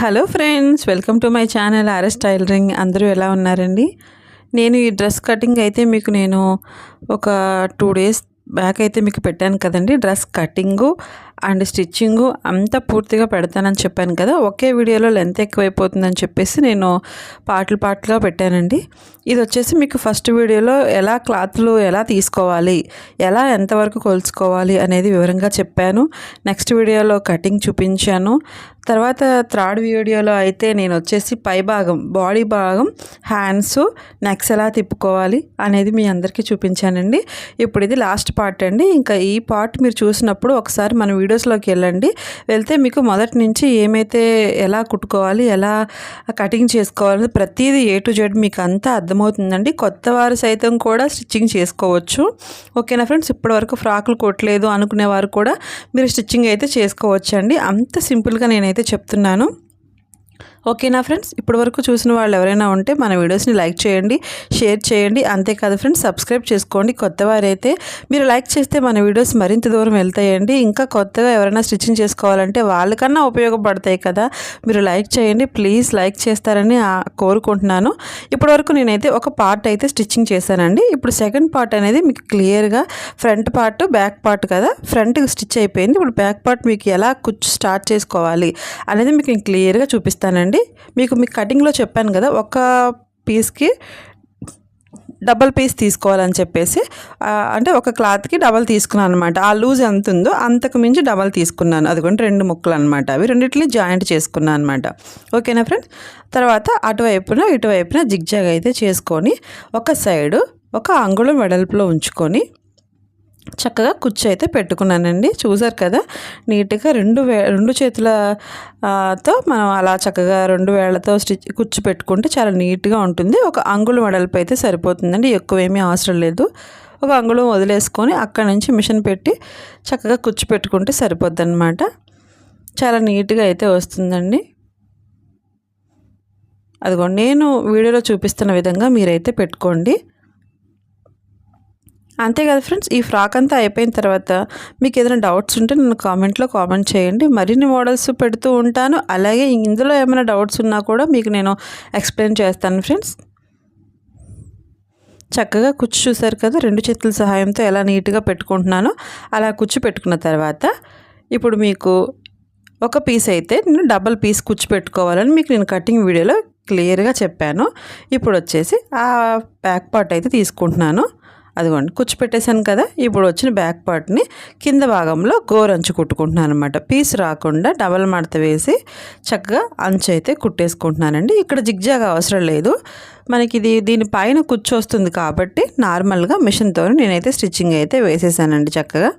Hello friends welcome to my channel RS tailoring అందరూ ఎలా ఉన్నారండి? నేను ఈ డ్రెస్ కటింగ్ అయితే మీకు నేను ఒక టూ డేస్ బ్యాక్ అయితే మీకు పెట్టాను కదండి డ్రెస్ కటింగు. అండ్ స్టిచ్చింగు అంతా పూర్తిగా పెడతానని చెప్పాను కదా ఒకే వీడియోలో లెంత్ ఎక్కువైపోతుందని చెప్పేసి నేను పాటలు పాటలుగా పెట్టానండి. ఇది వచ్చేసి మీకు ఫస్ట్ వీడియోలో ఎలా క్లాత్లు ఎలా తీసుకోవాలి ఎలా ఎంతవరకు కొలుచుకోవాలి అనేది వివరంగా చెప్పాను. నెక్స్ట్ వీడియోలో కటింగ్ చూపించాను. తర్వాత థర్డ్ వీడియోలో అయితే నేను వచ్చేసి పై భాగం బాడీ భాగం హ్యాండ్స్ నెక్స్ ఎలా తిప్పుకోవాలి అనేది మీ అందరికీ చూపించానండి. ఇప్పుడు ఇది లాస్ట్ పార్ట్ అండి. ఇంకా ఈ పార్ట్ మీరు చూసినప్పుడు ఒకసారి మన వీడియో వీడియోస్లోకి వెళ్ళండి. వెళ్తే మీకు మొదటి నుంచి ఏమైతే ఎలా కుట్టుకోవాలి ఎలా కటింగ్ చేసుకోవాలి ప్రతిదీ ఏ టు జెడ్ మీకు అంతా అర్థమవుతుందండి. కొత్త వారు సైతం కూడా స్టిచ్చింగ్ చేసుకోవచ్చు. ఓకేనా ఫ్రెండ్స్? ఇప్పటివరకు ఫ్రాకులు కొట్టలేదు అనుకునే వారు కూడా మీరు స్టిచ్చింగ్ అయితే చేసుకోవచ్చు అండి అంత సింపుల్గా నేనైతే చెప్తున్నాను. ఓకేనా ఫ్రెండ్స్? ఇప్పటివరకు చూసిన వాళ్ళు ఎవరైనా ఉంటే మన వీడియోస్ని లైక్ చేయండి షేర్ చేయండి. అంతేకాదు ఫ్రెండ్స్ సబ్స్క్రైబ్ చేసుకోండి. కొత్త వారైతే మీరు లైక్ చేస్తే మన వీడియోస్ మరింత దూరం వెళ్తాయండి. ఇంకా కొత్తగా ఎవరైనా స్టిచ్చింగ్ చేసుకోవాలంటే వాళ్ళకన్నా ఉపయోగపడతాయి కదా. మీరు లైక్ చేయండి ప్లీజ్ లైక్ చేస్తారని కోరుకుంటున్నాను. ఇప్పటివరకు నేనైతే ఒక పార్ట్ అయితే స్టిచ్చింగ్ చేశానండి. ఇప్పుడు సెకండ్ పార్ట్ అనేది మీకు క్లియర్గా ఫ్రంట్ పార్ట్ బ్యాక్ పార్ట్ కదా. ఫ్రంట్ స్టిచ్ అయిపోయింది. ఇప్పుడు బ్యాక్ పార్ట్ మీకు ఎలా కుచ్చు స్టార్ట్ చేసుకోవాలి అనేది మీకు నేను క్లియర్గా చూపిస్తానండి. మీకు మీకు కటింగ్లో చెప్పాను కదా ఒక పీస్కి డబల్ పీస్ తీసుకోవాలని చెప్పేసి అంటే ఒక క్లాత్కి డబల్ తీసుకున్నాను అనమాట ఆ లూజ్ ఎంత ఉందో అంతకు మించి డబల్ తీసుకున్నాను. అదిగోండి రెండు ముక్కలు అనమాట అవి రెండింటిని జాయింట్ చేసుకున్నాను అనమాట ఓకేనా ఫ్రెండ్? తర్వాత అటువైపున ఇటువైపున జిగ్జాగ్ అయితే చేసుకొని ఒక సైడు ఒక అంగుళం వెడల్పులో ఉంచుకొని చక్కగా కుచ్చు అయితే పెట్టుకున్నానండి. చూసారు కదా? నీట్గా రెండు వే రెండు చేతులతో మనం అలా చక్కగా రెండు వేళ్ళతో స్టిచ్ కుచ్చు పెట్టుకుంటే చాలా నీట్గా ఉంటుంది. ఒక అంగుళం వెడల్పు అయితే సరిపోతుందండి. ఎక్కువ ఏమీ అవసరం లేదు. ఒక అంగుళం వదిలేసుకొని అక్కడ నుంచి మిషన్ పెట్టి చక్కగా కుచ్చు పెట్టుకుంటే సరిపోద్ది అనమాట చాలా నీట్గా అయితే వస్తుందండి. అదిగో నేను వీడియోలో చూపిస్తున్న విధంగా మీరైతే పెట్టుకోండి. అంతే కదా ఫ్రెండ్స్? ఈ ఫ్రాక్ అంతా అయిపోయిన తర్వాత మీకు ఏదైనా డౌట్స్ ఉంటే నన్ను కామెంట్లో కామెంట్ చేయండి. మరిన్ని మోడల్స్ పెడుతూ ఉంటాను. అలాగే ఇందులో ఏమైనా డౌట్స్ ఉన్నా కూడా మీకు నేను ఎక్స్ప్లెయిన్ చేస్తాను ఫ్రెండ్స్. చక్కగా కుచ్చు చూసారు కదా? రెండు చేతుల సహాయంతో ఎలా నీట్గా పెట్టుకుంటున్నానో అలా కుచ్చు పెట్టుకున్న తర్వాత ఇప్పుడు మీకు ఒక పీస్ అయితే నేను డబల్ పీస్ కుచ్చు పెట్టుకోవాలని మీకు నేను కటింగ్ వీడియోలో క్లియర్గా చెప్పాను. ఇప్పుడు వచ్చేసి ఆ బ్యాక్ పార్ట్ అయితే తీసుకుంటున్నాను. అదిగోండి కూర్చోపెట్టేశాను కదా ఇప్పుడు వచ్చిన బ్యాక్ పార్ట్ని కింద భాగంలో గోరంచు కుట్టుకుంటున్నాను అనమాట పీస్ రాకుండా డబల్ మడత వేసి చక్కగా అంచు అయితే కుట్టేసుకుంటున్నానండి. ఇక్కడ జిగ్జాగ్ అవసరం లేదు. మనకి ఇది దీనిపైన కూర్చొస్తుంది కాబట్టి నార్మల్గా మిషన్తో నేనైతే స్టిచ్చింగ్ అయితే వేసేసానండి చక్కగా.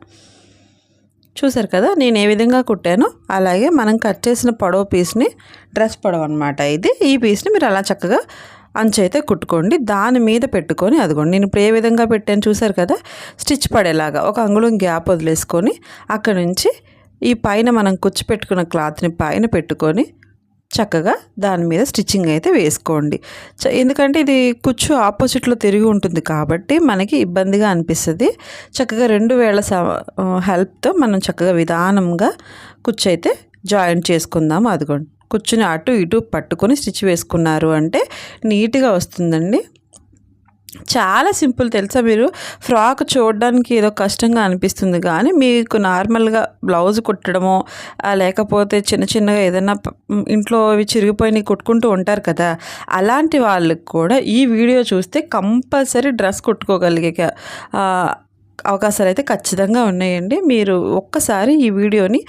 చూసారు కదా నేను ఏ విధంగా కుట్టానో అలాగే మనం కట్ చేసిన పొడవు పీస్ని డ్రెస్ పొడవు అనమాట ఇది. ఈ పీస్ని మీరు అలా చక్కగా అంచైతే కుట్టుకోండి. దాని మీద పెట్టుకొని అదిగోండి నేను ఇప్పుడు ఏ విధంగా పెట్టాను చూసారు కదా స్టిచ్ పడేలాగా ఒక అంగుళం గ్యాప్ వదిలేసుకొని అక్కడ నుంచి ఈ పైన మనం కుచ్చి పెట్టుకున్న క్లాత్ని పైన పెట్టుకొని చక్కగా దాని మీద స్టిచ్చింగ్ అయితే వేసుకోండి. ఎందుకంటే ఇది కుచ్చు ఆపోజిట్లో తిరిగి ఉంటుంది కాబట్టి మనకి ఇబ్బందిగా అనిపిస్తుంది. చక్కగా రెండు వేల హెల్ప్తో మనం చక్కగా విధానంగా కుచ్చు అయితే జాయింట్ చేసుకుందాము అదిగోండి. కూర్చుని అటు ఇటు పట్టుకొని స్టిచ్ వేసుకున్నారు. అంటే నీట్గా వస్తుందండి. చాలా సింపుల్ తెలుసా మీరు? ఫ్రాక్ చూడడానికి ఏదో కష్టంగా అనిపిస్తుంది. కానీ మీకు నార్మల్గా బ్లౌజ్ కుట్టడమో లేకపోతే చిన్న చిన్నగా ఏదైనా ఇంట్లో అవి చిరిగిపోయినవి కుట్టుకుంటూ ఉంటారు కదా? అలాంటి వాళ్ళకి కూడా ఈ వీడియో చూస్తే కంపల్సరీ డ్రెస్ కుట్టుకోగలిగే అవకాశాలు అయితే ఖచ్చితంగా ఉన్నాయండి. మీరు ఒక్కసారి ఈ వీడియోని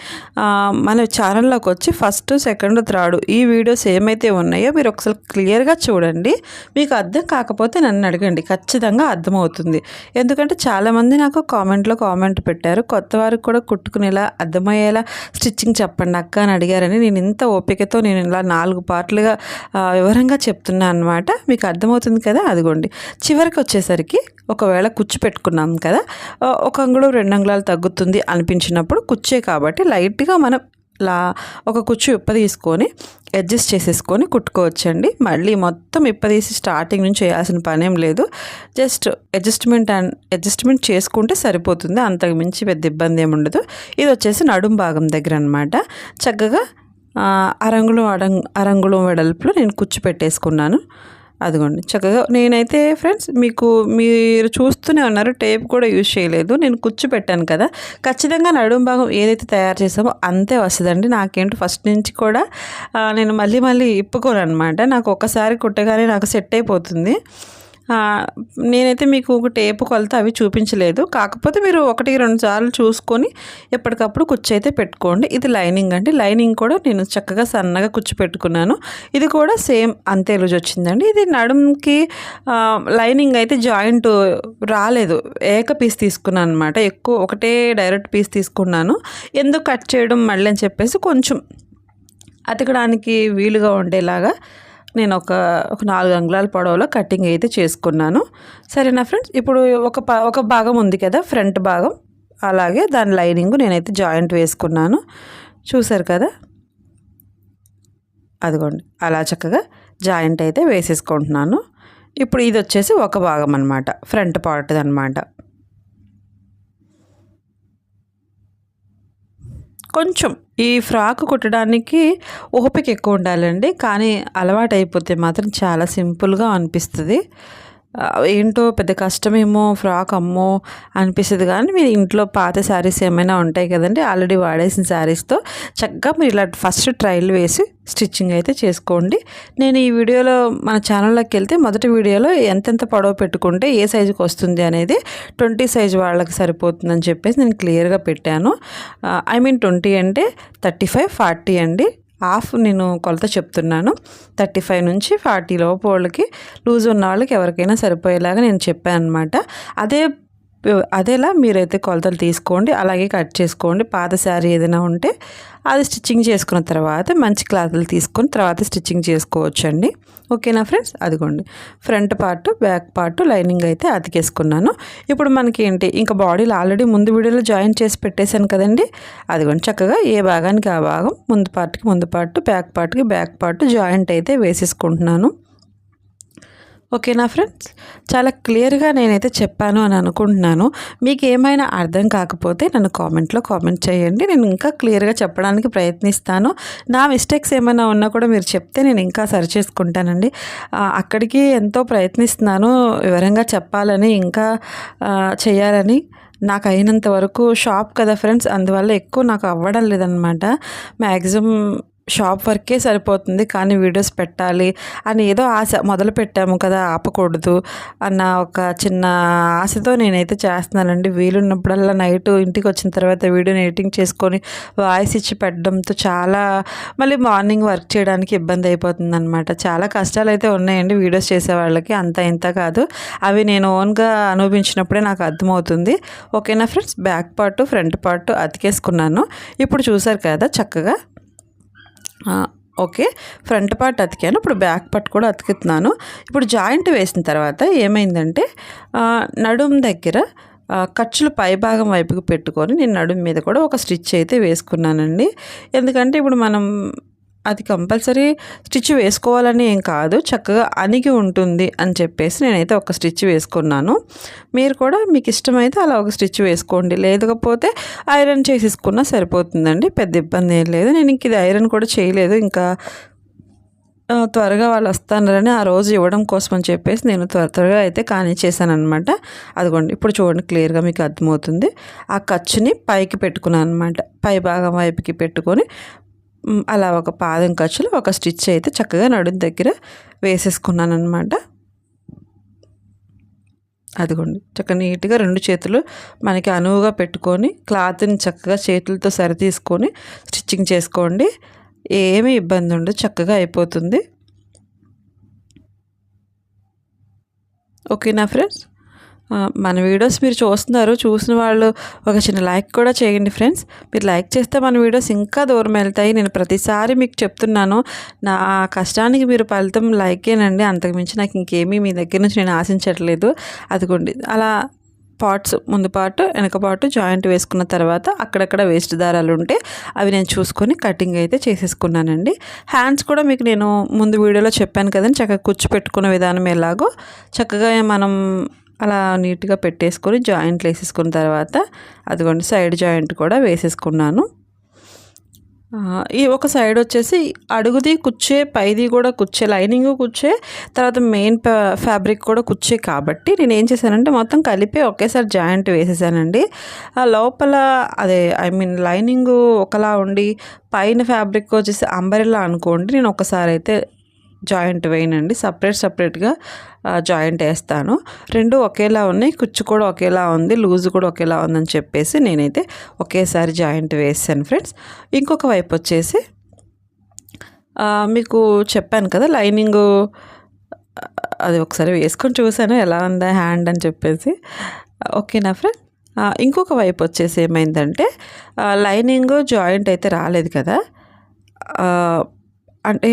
మన ఛానల్లోకి వచ్చి ఫస్ట్ సెకండ్ థర్డ్ ఈ వీడియోస్ ఏమైతే ఉన్నాయో మీరు ఒకసారి క్లియర్గా చూడండి. మీకు అర్థం కాకపోతే నన్ను అడగండి. ఖచ్చితంగా అర్థమవుతుంది. ఎందుకంటే చాలామంది నాకు కామెంట్లో కామెంట్ పెట్టారు. కొత్త వారికి కూడా కుట్టుకునేలా అర్థమయ్యేలా స్టిచ్చింగ్ చెప్పండి అక్క అని అడిగారని నేను ఇంత ఓపికతో నేను ఇలా నాలుగు పార్ట్లుగా వివరంగా చెప్తున్నాను అనమాట మీకు అర్థమవుతుంది కదా? అదిగోండి. చివరికి వచ్చేసరికి ఒకవేళ కుచ్చు పెట్టుకున్నాం కదా ఒక అంగుళం రెండు అంగుళాలు తగ్గుతుంది అనిపించినప్పుడు కుచ్చే కాబట్టి లైట్గా మనం లా ఒక కుచ్చు ఇప్ప తీసుకొని అడ్జస్ట్ చేసేసుకొని కుట్టుకోవచ్చండి. మళ్ళీ మొత్తం ఇప్పదీసి స్టార్టింగ్ నుంచి చేయాల్సిన పనేం లేదు. జస్ట్ అడ్జస్ట్మెంట్ అండ్ అడ్జస్ట్మెంట్ చేసుకుంటే సరిపోతుంది అంతకు మించి పెద్ద ఇబ్బంది ఏమి ఉండదు. ఇది వచ్చేసి నడుం భాగం దగ్గర అనమాట చక్కగా అరంగుళం అడం అరంగుళం వెడల్పులో నేను కుచ్చు పెట్టేసుకున్నాను. అదిగోండి. చక్కగా నేనైతే ఫ్రెండ్స్ మీకు మీరు చూస్తూనే ఉన్నారు టేప్ కూడా యూజ్ చేయలేదు. నేను కుచ్చు పెట్టాను కదా. ఖచ్చితంగా నడుము భాగం ఏదైతే తయారు చేసామో అంతే వస్తుందండి. నాకేంటి ఫస్ట్ నుంచి కూడా నేను మళ్ళీ మళ్ళీ ఇప్పుకోను అనమాట నాకు ఒక్కసారి కుట్టగానే నాకు సెట్ అయిపోతుంది. నేనైతే మీకు ఒక టేపు కొలత అవి చూపించలేదు. కాకపోతే మీరు ఒకటి రెండు సార్లు చూసుకొని ఎప్పటికప్పుడు కుర్చీ అయితే పెట్టుకోండి. ఇది లైనింగ్ అండి. లైనింగ్ కూడా నేను చక్కగా సన్నగా కుర్చీ పెట్టుకున్నాను. ఇది కూడా సేమ్ అంతే లూజ్ వచ్చిందండి. ఇది నడుంకి లైనింగ్ అయితే జాయింట్ రాలేదు. ఏక పీస్ తీసుకున్నాను అనమాట ఎక్కువ ఒకటే డైరెక్ట్ పీస్ తీసుకున్నాను. ఎందుకు కట్ చేయడం మళ్ళీ అని చెప్పేసి కొంచెం అతకడానికి వీలుగా ఉండేలాగా నేను ఒక ఒక నాలుగు అంగుళాల పొడవులో కటింగ్ అయితే చేసుకున్నాను. సరేనా ఫ్రెండ్స్? ఇప్పుడు ఒక ఒక భాగం ఉంది కదా ఫ్రంట్ భాగం. అలాగే దాని లైనింగ్ నేనైతే జాయింట్ వేసుకున్నాను. చూసారు కదా? అదిగోండి అలా చక్కగా జాయింట్ అయితే వేసేసుకుంటున్నాను. ఇప్పుడు ఇది వచ్చేసి ఒక భాగం అనమాట ఫ్రంట్ పార్ట్ అనమాట కొంచెం ఈ ఫ్రాక్ కుట్టడానికి ఓపిక ఎక్కువ ఉండాలండి. కానీ అలవాటు అయిపోతే మాత్రం చాలా సింపుల్గా అనిపిస్తుంది. ఏంటో పెద్ద కష్టమేమో ఫ్రాక్ అమ్మో అనిపిస్తుంది. కానీ మీరు ఇంట్లో పాత శారీస్ ఏమైనా ఉంటాయి కదండి ఆల్రెడీ వాడేసిన శారీస్తో చక్కగా మీరు ఇలా ఫస్ట్ ట్రయల్ వేసి స్టిచ్చింగ్ అయితే చేసుకోండి. నేను ఈ వీడియోలో మన ఛానల్లోకి వెళ్తే మొదటి వీడియోలో ఎంతెంత పొడవు పెట్టుకుంటే ఏ సైజుకి వస్తుంది అనేది ట్వంటీ సైజు వాళ్ళకి సరిపోతుందని చెప్పేసి నేను క్లియర్గా పెట్టాను. ఐ మీన్ ట్వంటీ అంటే థర్టీ ఫైవ్ ఫార్టీ అండి. హాఫ్ నేను కొలత చెప్తున్నాను. థర్టీ ఫైవ్ నుంచి ఫార్టీ లోపు వాళ్ళకి లూజ్ ఉన్న వాళ్ళకి ఎవరికైనా సరిపోయేలాగా నేను చెప్పాను అనమాట అదే అదేలా మీరైతే కొలతలు తీసుకోండి అలాగే కట్ చేసుకోండి. పాత శారీ ఏదైనా ఉంటే అది స్టిచ్చింగ్ చేసుకున్న తర్వాత మంచి క్లాత్లు తీసుకొని తర్వాత స్టిచ్చింగ్ చేసుకోవచ్చు అండి ఓకేనా ఫ్రెండ్స్? అదిగోండి. Front part back part lining అయితే అతికేసుకున్నాను. ఇప్పుడు మనకి ఏంటి ఇంకా బాడీలో ఆల్రెడీ ముందు వీడియోలో జాయిన్ చేసి పెట్టేశాను కదండి. అదిగోండి చక్కగా ఏ భాగానికి ఆ భాగం ముందు పార్ట్కి ముందు పార్ట్ బ్యాక్ పార్ట్కి బ్యాక్ పార్ట్ జాయింట్ అయితే వేసేసుకుంటున్నాను. ఓకేనా ఫ్రెండ్స్? చాలా క్లియర్గా నేనైతే చెప్పాను అని అనుకుంటున్నాను. మీకు ఏమైనా అర్థం కాకపోతే నన్ను కామెంట్లో కామెంట్ చేయండి. నేను ఇంకా క్లియర్గా చెప్పడానికి ప్రయత్నిస్తాను. నా మిస్టేక్స్ ఏమైనా ఉన్నా కూడా మీరు చెప్తే నేను ఇంకా సరి చేసుకుంటానండి. అక్కడికి ఎంతో ప్రయత్నిస్తున్నాను వివరంగా చెప్పాలని ఇంకా చేయాలని. నాకు అయినంత వరకు షాప్ కదా ఫ్రెండ్స్ అందువల్ల ఎక్కువ నాకు అవ్వడం లేదనమాట మ్యాక్సిమం షాప్ వర్కే సరిపోతుంది కానీ వీడియోస్ పెట్టాలి అని ఏదో ఆశ మొదలు పెట్టాము కదా ఆపకూడదు అన్న ఒక చిన్న ఆశతో నేనైతే చేస్తున్నానండి. వీలున్నప్పుడల్లా నైట్ ఇంటికి వచ్చిన తర్వాత వీడియోని ఎడిటింగ్ చేసుకొని వాయిస్ ఇచ్చి పెట్టడంతో చాలా మళ్ళీ మార్నింగ్ వర్క్ చేయడానికి ఇబ్బంది అయిపోతుంది అనమాట చాలా కష్టాలు అయితే ఉన్నాయండి వీడియోస్ చేసే వాళ్ళకి అంత ఇంత కాదు. అవి నేను ఓన్గా అనుభవించినప్పుడే నాకు అర్థమవుతుంది. ఓకేనా friends? Back part front part అతికేసుకున్నాను. ఇప్పుడు చూసారు కదా చక్కగా ఓకే. Front part అతికాను. ఇప్పుడు బ్యాక్ పార్ట్ కూడా అతికిస్తున్నాను ఇప్పుడు జాయింట్ వేసిన తర్వాత ఏమైందంటే నడుం దగ్గర ఖర్చులు పైభాగం వైపుకి పెట్టుకొని నేను నడుము మీద కూడా ఒక స్టిచ్ అయితే వేసుకున్నానండి. ఎందుకంటే ఇప్పుడు మనం అది కంపల్సరీ స్టిచ్ వేసుకోవాలని ఏం కాదు చక్కగా అణిగి ఉంటుంది అని చెప్పేసి నేనైతే ఒక స్టిచ్ వేసుకున్నాను. మీరు కూడా మీకు ఇష్టమైతే అలా ఒక స్టిచ్ వేసుకోండి. లేకపోతే ఐరన్ చేసేసుకున్నా సరిపోతుందండి పెద్ద ఇబ్బంది ఏం లేదు. నేను ఇంక ఇది ఐరన్ కూడా చేయలేదు. ఇంకా త్వరగా వాళ్ళు వస్తానని ఆ రోజు ఇవ్వడం కోసం అని చెప్పేసి నేను త్వర త్వరగా అయితే కానిచ్చేసాను అనమాట అదిగోండి ఇప్పుడు చూడండి క్లియర్గా మీకు అర్థమవుతుంది. ఆ ఖర్చుని పైకి పెట్టుకున్నాను అనమాట పై భాగం వైపుకి పెట్టుకొని అలా ఒక పాదం ఖర్చులు ఒక స్టిచ్ అయితే చక్కగా నడుం దగ్గర వేసేసుకున్నాను అనమాట అదిగోండి. చక్కగా నీట్గా రెండు చేతులు మనకి అనువుగా పెట్టుకొని క్లాత్ని చక్కగా చేతులతో సరి తీసుకొని స్టిచ్చింగ్ చేసుకోండి. ఏమీ ఇబ్బంది ఉండదు. చక్కగా అయిపోతుంది. ఓకేనా ఫ్రెండ్స్? మన వీడియోస్ మీరు చూస్తున్నారు చూసిన వాళ్ళు ఒక చిన్న లైక్ కూడా చేయండి ఫ్రెండ్స్. మీరు లైక్ చేస్తే మన వీడియోస్ ఇంకా దూరం వెళ్తాయి. నేను ప్రతిసారి మీకు చెప్తున్నాను నా కష్టానికి మీరు ఫలితం లైకేనండి అంతకుమించి నాకు ఇంకేమీ మీ దగ్గర నుంచి నేను ఆశించట్లేదు. అదిగోండి అలా పార్ట్స్ ముందు పార్ట్ వెనక పార్ట్ జాయింట్ వేసుకున్న తర్వాత అక్కడక్కడ వేస్ట్ దారాలు ఉంటే అవి నేను చూసుకొని కటింగ్ అయితే చేసేసుకున్నానండి. హ్యాండ్స్ కూడా మీకు నేను ముందు వీడియోలో చెప్పాను కదండి చక్కగా కూర్చోపెట్టుకున్న విధానం ఎలాగో. చక్కగా మనం అలా నీట్గా పెట్టేసుకొని జాయింట్లు వేసేసుకున్న తర్వాత అదిగోండి సైడ్ జాయింట్ కూడా వేసేసుకున్నాను. ఈ ఒక సైడ్ వచ్చేసి అడుగుది కుచ్చే పైది కూడా కుచ్చే లైనింగ్ కుచ్చే తర్వాత మెయిన్ ఫ్యాబ్రిక్ కూడా కుచ్చే కాబట్టి నేను ఏం చేశానంటే మొత్తం కలిపి ఒకేసారి జాయింట్ వేసేసానండి. ఆ లోపల అదే ఐ మీన్ లైనింగ్ ఒకలా ఉండి పైన ఫ్యాబ్రిక్ వచ్చేసి అంబరిలా అనుకోండి నేను ఒకసారి అయితే జాయింట్ వేయనండి. సపరేట్ సపరేట్గా జాయింట్ వేస్తాను. రెండు ఒకేలా ఉన్నాయి. కుచ్చు కూడా ఒకేలా ఉంది. లూజ్ కూడా ఒకేలా ఉందని చెప్పేసి నేనైతే ఒకేసారి జాయింట్ వేసాను ఫ్రెండ్స్. ఇంకొక వైపు వచ్చేసి మీకు చెప్పాను కదా లైనింగ్ అది ఒకసారి వేసుకొని చూశాను. ఎలా ఉందా హ్యాండ్ అని చెప్పేసి. ఓకేనా ఫ్రెండ్? ఇంకొక వైపు వచ్చేసి ఏమైందంటే లైనింగ్ జాయింట్ అయితే రాలేదు కదా. అంటే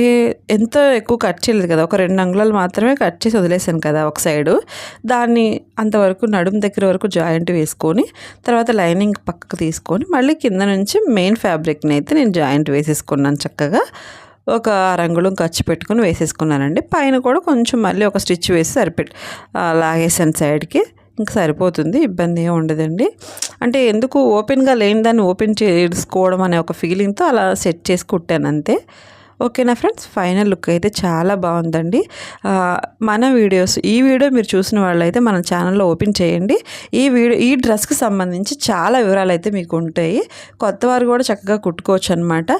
ఎంత ఎక్కువ కట్ చేయలేదు కదా ఒక రెండు అంగుళాలు మాత్రమే కట్ చేసి వదిలేసాను కదా ఒక సైడు. దాన్ని అంతవరకు నడుము దగ్గర వరకు జాయింట్ వేసుకొని తర్వాత లైనింగ్ పక్కకు తీసుకొని మళ్ళీ కింద నుంచి మెయిన్ ఫ్యాబ్రిక్ని అయితే నేను జాయింట్ వేసేసుకున్నాను చక్కగా. ఒక రంగుళం ఖర్చు పెట్టుకొని వేసేసుకున్నానండి. పైన కూడా కొంచెం మళ్ళీ ఒక స్టిచ్ వేసి సరిపెట్టి లాగేసాను సైడ్కి. ఇంకా సరిపోతుంది ఇబ్బంది ఏమి ఉండదండి. అంటే ఎందుకు ఓపెన్గా లేని దాన్ని ఓపెన్ చేసుకోవడం అనే ఒక ఫీలింగ్తో అలా సెట్ చేసి కుట్టాను అంతే. ఓకేనా ఫ్రెండ్స్ ఫైనల్ లుక్ అయితే చాలా బాగుందండి. మన వీడియోస్ ఈ వీడియో మీరు చూసిన వాళ్ళైతే మన ఛానల్లో ఓపెన్ చేయండి. ఈ వీడియో ఈ డ్రెస్కి సంబంధించి చాలా వివరాలు అయితే మీకు ఉంటాయి. కొత్త వారు కూడా చక్కగా కుట్టుకోవచ్చు అనమాట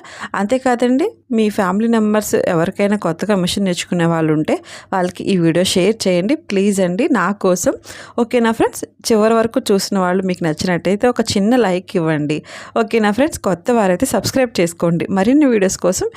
అంతేకాదండి మీ ఫ్యామిలీ మెంబర్స్ ఎవరికైనా కొత్తగా మిషన్ నేర్చుకునే వాళ్ళు ఉంటే వాళ్ళకి ఈ వీడియో షేర్ చేయండి. ప్లీజ్ అండి నా కోసం. ఓకేనా ఫ్రెండ్స్ చివరి వరకు చూసిన వాళ్ళు మీకు నచ్చినట్టయితే ఒక చిన్న లైక్ ఇవ్వండి. ఓకేనా ఫ్రెండ్స్ కొత్త వారైతే సబ్స్క్రైబ్ చేసుకోండి. మరిన్ని వీడియోస్ కోసం